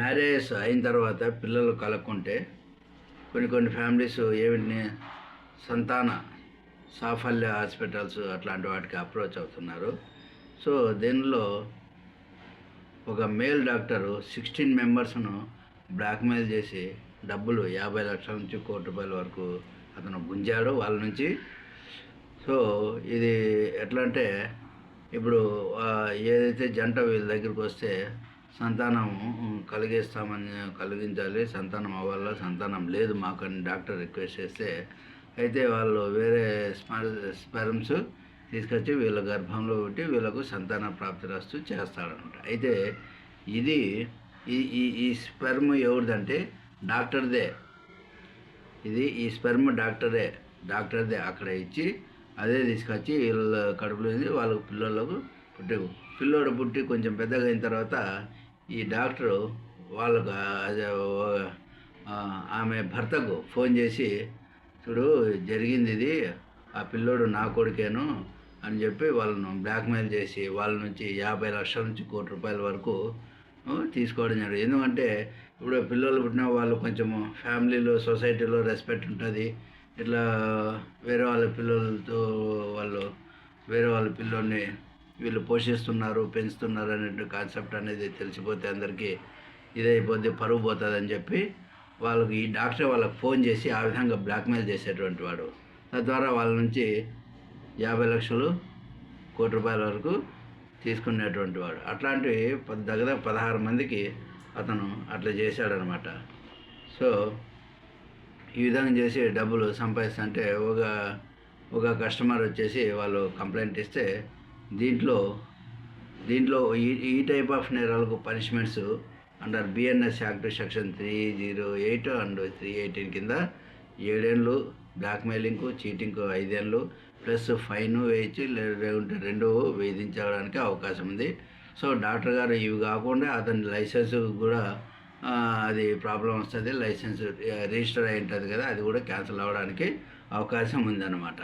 Marriage అయిన తర్వాత పిల్లలు కలక్కుంటే కొన్ని కొన్ని ఫ్యామిలీస్ ఏమిటి సంతాన సాఫల్య హాస్పిటల్స్ అట్లాంటి వాటికి అప్రోచ్ అవుతున్నారు. సో దీనిలో ఒక మేల్ డాక్టరు సిక్స్టీన్ మెంబర్స్ను బ్లాక్మెయిల్ చేసి డబ్బులు యాభై లక్షల నుంచి కోటి రూపాయల వరకు అతను గుంజాడు వాళ్ళ నుంచి. సో ఇది ఎట్లా అంటే ఇప్పుడు ఏదైతే జంట వీళ్ళ దగ్గరికి వస్తే సంతానం కలిగిస్తామని కలిగించాలి. సంతానం అవ్వాలా? సంతానం లేదు. మాకని డాక్టర్ రిక్వెస్ట్ చేస్తే అయితే వాళ్ళు వేరే స్పెరమ్స్ తీసుకొచ్చి వీళ్ళ గర్భంలో పెట్టి వీళ్ళకు సంతాన ప్రాప్తి ప్రాప్తిరస్తు చేస్తాడనమాట అయితే ఇది ఈ ఈ ఈ స్పెర్మ్ ఎవరిదంటే డాక్టర్దే. ఇది ఈ స్పెర్మ్ డాక్టరే. డాక్టర్దే అక్కడ ఇచ్చి అదే తీసుకొచ్చి వీళ్ళ కడుపులో వాళ్ళ వాళ్ళకు పిల్లలకు పుట్టి పిల్లోడు పుట్టి కొంచెం పెద్దగా అయిన తర్వాత ఈ డాక్టరు వాళ్ళకు అదే ఆమె భర్తకు ఫోన్ చేసి చూడు జరిగింది ఇది ఆ పిల్లోడు నా కొడుకేను అని చెప్పి వాళ్ళను బ్లాక్మెయిల్ చేసి వాళ్ళ నుంచి యాభై లక్షల నుంచి కోటి రూపాయల వరకు తీసుకోవడం జరిగింది. ఎందుకంటే ఇప్పుడు పిల్లలు పుట్టిన వాళ్ళు కొంచెము ఫ్యామిలీలో సొసైటీలో రెస్పెక్ట్ ఉంటుంది. ఇట్లా వేరే వాళ్ళ పిల్లలతో వాళ్ళు వేరే వాళ్ళ పిల్లల్ని వీళ్ళు పోషిస్తున్నారు పెంచుతున్నారు అనే కాన్సెప్ట్ అనేది తెలిసిపోతే అందరికీ ఇదైపోతే పరువు పోతుంది అని చెప్పి వాళ్ళకి ఈ డాక్టర్ వాళ్ళకి ఫోన్ చేసి ఆ విధంగా బ్లాక్మెయిల్ చేసేటువంటి వాడు. తద్వారా వాళ్ళ నుంచి యాభై లక్షలు కోటి రూపాయల వరకు తీసుకునేటువంటి వాడు. అట్లాంటి ప- దగ్గర పదహారు మందికి అతను అట్లా చేశాడనమాట. సో ఈ విధంగా చేసి డబ్బులు సంపాదిస్తుంటే ఒక ఒక కస్టమర్ వచ్చేసి వాళ్ళు కంప్లైంట్ ఇస్తే దీంట్లో దీంట్లో ఈ ఈ టైప్ ఆఫ్ నేరాలకు punishments under BNS act section three zero eight and three eighteen కింద ఏడేళ్ళు బ్లాక్మెయిలింగ్కు చీటింగ్కు ఐదేళ్ళు ప్లస్ ఫైన్ వేయించి లేదంటే రెండు వేధించడానికి అవకాశం ఉంది. సో డాక్టర్ గారు ఇవి కాకుండా అతని లైసెన్స్ కూడా అది ప్రాబ్లం వస్తుంది. లైసెన్స్ రిజిస్టర్ అయి ఉంటుంది కదా అది కూడా క్యాన్సిల్ అవ్వడానికి అవకాశం ఉందన్నమాట.